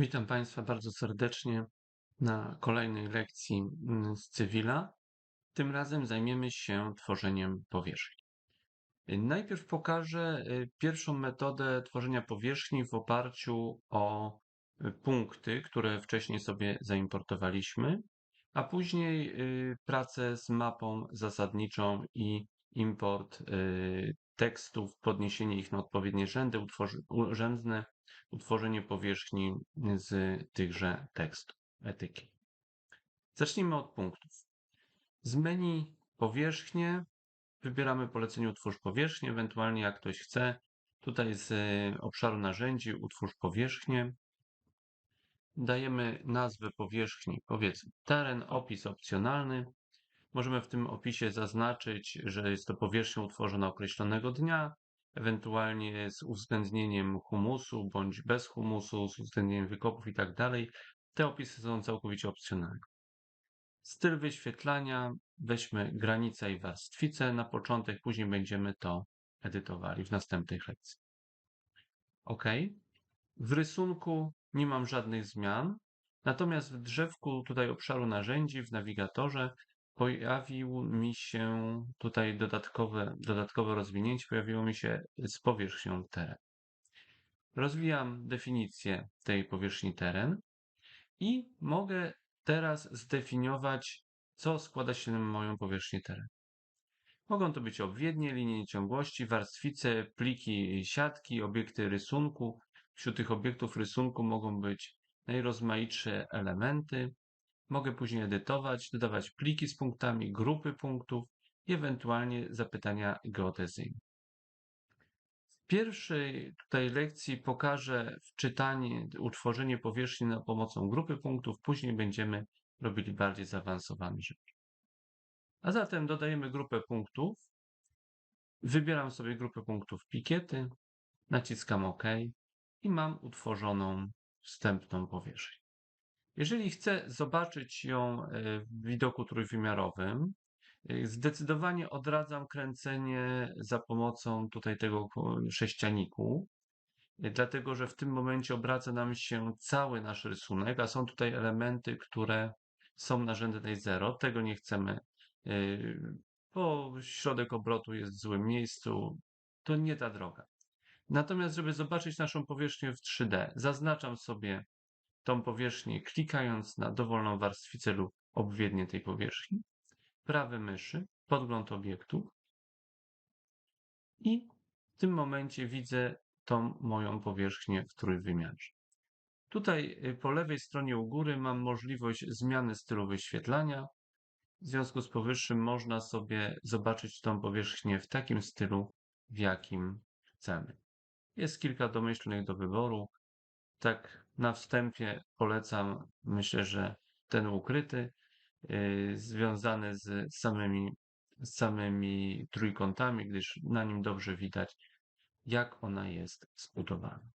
Witam Państwa bardzo serdecznie na kolejnej lekcji mm, z Cywila. Tym razem zajmiemy się tworzeniem powierzchni. Najpierw pokażę y, pierwszą metodę tworzenia powierzchni w oparciu o y, punkty, które wcześniej sobie zaimportowaliśmy, a później y, pracę z mapą zasadniczą i import tekstów, podniesienie ich na odpowiednie rzędy, urzędne utworzenie powierzchni z tychże tekstów, etyki. Zacznijmy od punktów. Z menu powierzchnię wybieramy polecenie utwórz powierzchnię, ewentualnie jak ktoś chce, tutaj z obszaru narzędzi utwórz powierzchnię. Dajemy nazwę powierzchni, powiedzmy teren, opis opcjonalny. Możemy w tym opisie zaznaczyć, że jest to powierzchnia utworzona określonego dnia, ewentualnie z uwzględnieniem humusu bądź bez humusu, z uwzględnieniem wykopów i tak dalej. Te opisy są całkowicie opcjonalne. Styl wyświetlania, weźmy granicę i warstwicę na początek, później będziemy to edytowali w następnych lekcji. OK. W rysunku nie mam żadnych zmian, natomiast w drzewku tutaj obszaru narzędzi w nawigatorze pojawił mi się tutaj dodatkowe, dodatkowe rozwinięcie, pojawiło mi się z powierzchnią teren. Rozwijam definicję tej powierzchni teren i mogę teraz zdefiniować, co składa się na moją powierzchnię teren. Mogą to być obwiednie, linie ciągłości, warstwice, pliki, siatki, obiekty rysunku. Wśród tych obiektów rysunku mogą być najrozmaitsze elementy, Mogę później edytować, dodawać pliki z punktami, grupy punktów i ewentualnie zapytania geodezyjne. W pierwszej tutaj lekcji pokażę wczytanie, utworzenie powierzchni na pomocą grupy punktów, później będziemy robili bardziej zaawansowane rzeczy. A zatem dodajemy grupę punktów, wybieram sobie grupę punktów pikiety, naciskam OK i mam utworzoną wstępną powierzchnię. Jeżeli chcę zobaczyć ją e, w widoku trójwymiarowym, e, zdecydowanie odradzam kręcenie za pomocą tutaj tego sześcianiku, e, dlatego że w tym momencie obraca nam się cały nasz rysunek, a są tutaj elementy, które są narzędnej 0. Tego nie chcemy, bo środek obrotu jest w złym miejscu. To nie ta droga. Natomiast, żeby zobaczyć naszą powierzchnię w 3D, zaznaczam sobie tą powierzchnię klikając na dowolną warstwicę lub obwiednie tej powierzchni, prawy myszy, podgląd obiektu i w tym momencie widzę tą moją powierzchnię w trójwymiarze. Tutaj y, po lewej stronie u góry mam możliwość zmiany stylu wyświetlania. W związku z powyższym można sobie zobaczyć tą powierzchnię w takim stylu, w jakim chcemy. Jest kilka domyślnych do wyboru. Tak na wstępie polecam, myślę, że ten ukryty, yy, związany z samymi, z samymi trójkątami, gdyż na nim dobrze widać, jak ona jest zbudowana.